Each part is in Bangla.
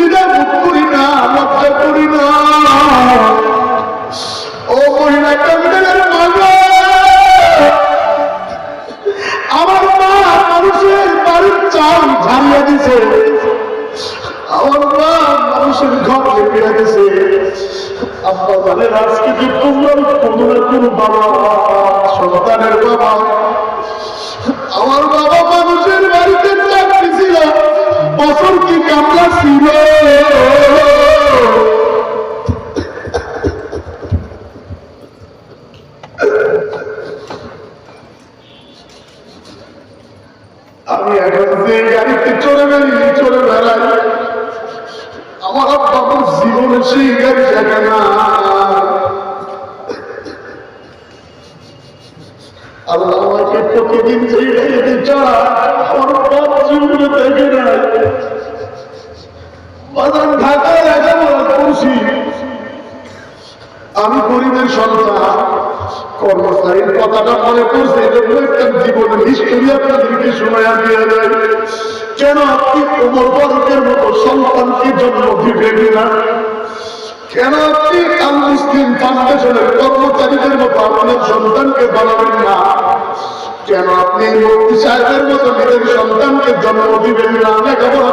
দ্বিধা বোধ করি না, লজ্জা করি না। ও মহিলা ক্যান্ডেলের মাগো। আমার মা মানুষের বাড়ির চাল ঝাড়িয়ে দিছে। আমার মা মানুষের ঘর লেপিয়ে আব্বা জানেন আজকে যে তোমরা কোনো না বাবা, সন্তানের বাবা? আমার বাবা করছি আমি গরিবের সন্তান, কর্মচারীর কথাটা মনে এজন্য একটা জীবনের হিস্টোরি আপনাদেরকে শোনায়া দিয়ে যায় কেন আপনি কোমর বরকের মতো সন্তানকে জন্ম দিবেন না? কেন আপনি আল মুসলিম ফাউন্ডেশনের কর্মচারীদের মতো আপনার সন্তানকে বানাবেন না? কেন আপনি মুক্তি সাহেবের মতো নিজের সন্তানকে জন্ম দিবেন না? লেখাপড়া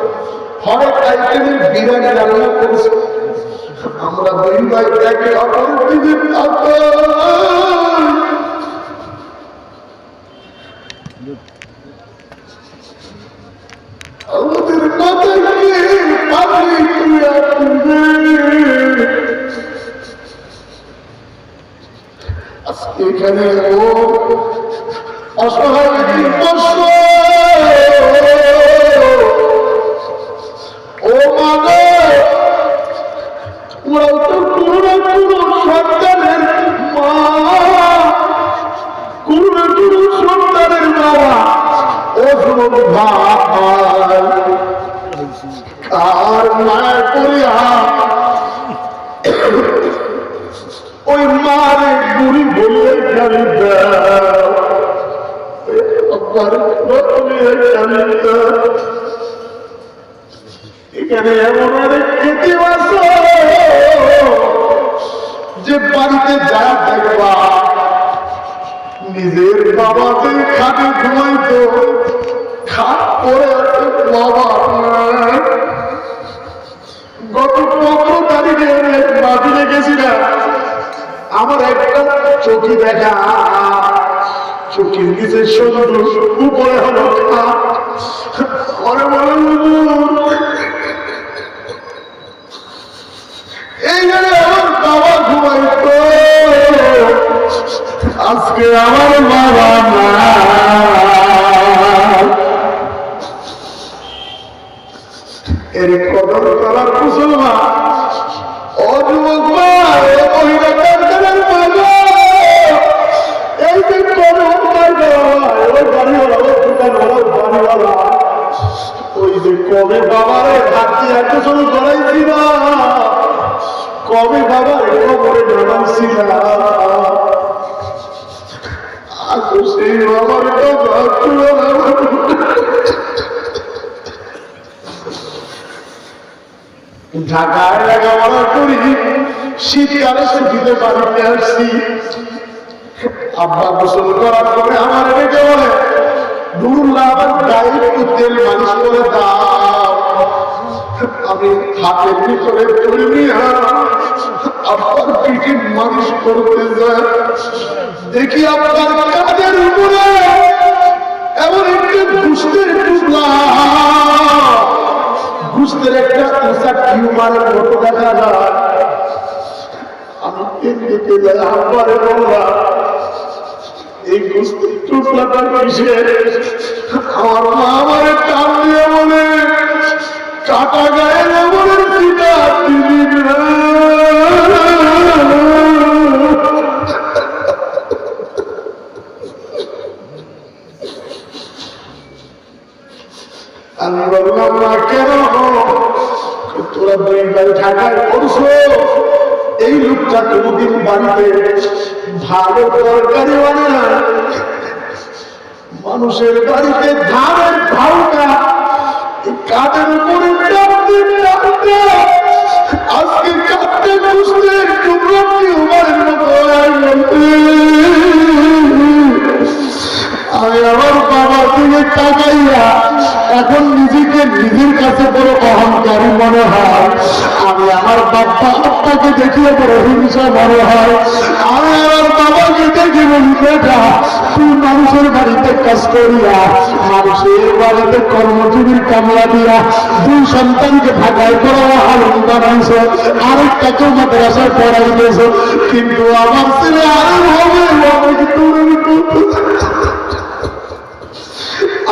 হরেক আইটেমের বিরিয়ানি রান্না করেছে আমরা দুই ভাই একে অপরের দিকে। আমাদের গিয়ে পানি আজকে এখানে ও কার মায়ের করিয়া ওই মারে বুড়ি বললে দাও এখানে এমন অনেক খেতে আসো যে বাড়িতে যা দেখবা নিজের বাবাকে খাটে ঘুমাইতো নিচে সুন্দর উপরে হলো এইখানে আমার বাবা আজকে আমার বাবা না শুরু করাইছি না কবে বাবার কবরে নামাইছি না। আব্বা গোসল করার পরে আমার ডেকে বলে নুরুল্লাহ আবার গায়ে তেল মালিশ করে দাও। আমি হাতের ভিতরে তুলে নিয়ে আপনার পিঠে মালিশ করতে যায় দেখি আপনার কাঁধের উপরে এমন একটি ঘুষতে টুকলা ঘুষতের একটা উঁচা টিউমারের মতো দেখা যায়। আমি এদিকে যাই আব্বারে বললাম, এই ঘুষতে টুকলাটা কিসের? আমার মা আমার কান বলে কাটা তোরা দুই ভাই ঢাকায় এই লোকটা কোনদিন বাড়িতে ভালো তরকারি বানে মানুষের বাড়িতে ধানের ভাউটা কাঠের উপরে টানতে টানতে আজকে আমি আমার বাবার দিকে তাকাইয়া এখন নিজেকে নিজের কাছে বড় অহংকারী মনে হয়। আমি আমার বাবা আত্মাকে দেখিয়ে বড় হিংসা মনে হয়। কাজ করিয়া মানুষের বাড়িতে কর্মজীবীর কামলা দিয়া দুই সন্তানকে ঢাকায় করা আলম বানাইছ আরেকটাকে মাদ্রাসায় পড়াইতেছ কিন্তু আমার ছেলে আরাম হবে।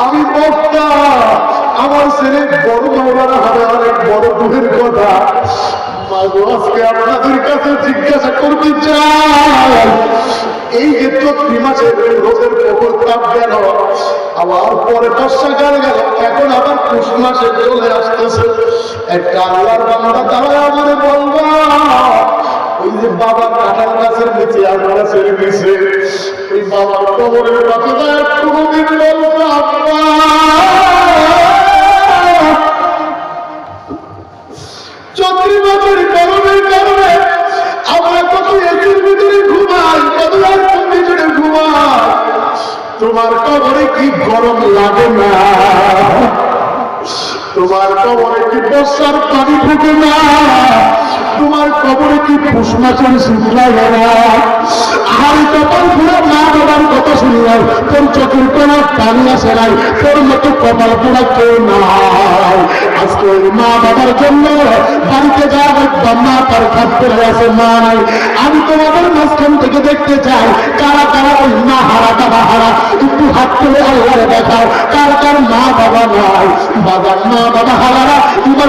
আমি বক্তা। আমার ছেলে বড় মৌলানা হবে, অনেক বড় দূরের কথা। আজকে আপনাদের কাছে জিজ্ঞাসা করতে চাই। এই যে চৈত্রি মাসের রোদের প্রবল তাপ গেল, আবার পরে বর্ষাকাল গেল, এখন আবার পুষ মাসে চলে আসতেছে। একটা আল্লাহর বাংলা তারা আমাদের বলবা, ওই যে বাবা কাঁঠাল গাছের নিচে আম গাছের নিচে ওই বাবার কবরের কথাটা কোনোদিন বলতো আব্বা চৌত্রি বছর গরমের কারণে আমরা কত এসির ভিতরে ঘুমাই, কত এসির ভিতরে ঘুমাই তোমার কবরে কি গরম লাগে না? তোমার কবরে কি বর্ষার পানি ফুটে না? তোমার কবরে কি পুষ মাসের শীত লাগে না কপাল পুরো মা বাবার কথা শুনলাম তোর চোখের কোনো পানি আসে নাই। তোর মতো কপাল পুরা কেউ নাই। আজকে মা বাবার জন্য বাড়িতে যাওয়া বাম্মা তার খাদ্য আছে মা নাই। আমি তোমাদের মাঝখান থেকে দেখতে চাই, কারা কারা ওই মা হারা, বাবা হারা, একটু হাত তুলে আল্লাহরে দেখাও, কার কার মা বাবা নাই। বাবার মা বাবা হারারা ইমানের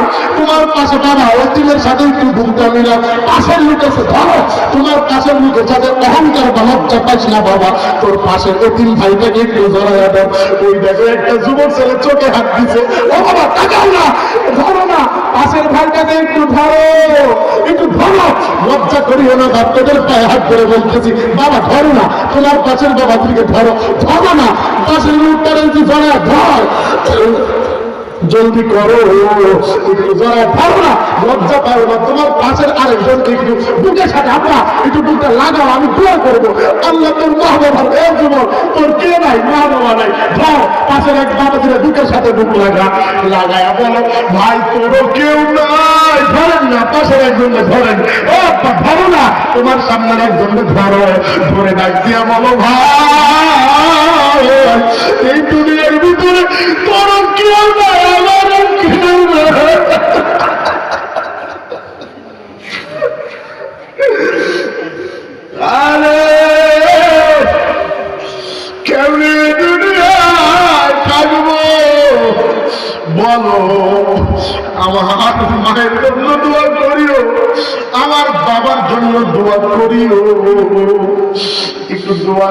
তোমার পাশে বাবা অতিমের সাথে একটু বুকটা মিলাও। পাশের লোক ধরো, তোমার পাশের লোকে যাতে অহংকার বা লজ্জা পাইস না বাবা। তোর পাশের অতিম ভাইটাকে একটু ধরা দাও। ওই দেখো, একটা যুবক ছেলে চোখে হাত দিছে। ও বাবা, তাকাও না, ধরো না, পাশের ভাইটাকে একটু ধরো একটু ধরো। লজ্জা করিও না, বাপ, তোদের পায়ে হাত ধরে বলতেছি, বাবা, ধরো না, তোমার পাশের বাবা থেকে ধরো ধরো না, পাশের লোকটারে একটু ধরা ধর। জলদি করো, একটু পারো না, লজ্জা পারো না। তোমার পাশের আরেকজনকে একটু বুকের সাথে একটু বুকটা লাগাও, আমি দোয়া করব। আল্লাহ তোর মা এ জীবন, তোর কে নাই মা বাবা নাই পাশের এক বাবা ছিল বুকের সাথে বুক লাগা, লাগায় বলো, ভাই, তোরও কেউ নাই। ধরেন না, পাশের একজনকে ধরেন। ও ধরো না, তোমার সামনের একজনকে ধরো। ধরে ডাক দিয়া বলো, ভাই! এই দুনিয়ার ভিতরে তোর কেউ নাই, আমার কেউ নাই। আরে কেমনি দুনিয়ায় আমার মায়ের জন্য দোয়া করিও, আমার বাবার জন্য দোয়া করিও। একটু দোয়া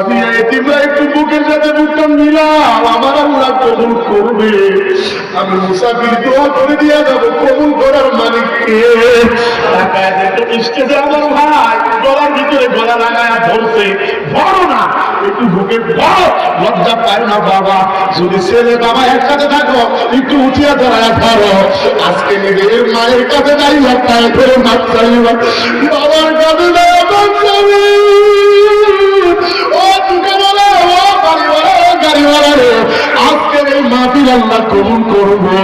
একটু বুকে লজ্জা পায় না বাবা। যদি ছেলে বাবা একসাথে থাকো, একটু উঠিয়া দাঁড়ায় ধরো। আজকে নিজের মায়ের কাছে যাই পায়ে ধরে বাবার কাছে যাই ও দোকানওয়ালা ও বাড়িওয়ালা গাড়িওয়ালা রে আজকের এই মাহফিল আল্লাহ কবুল করবে।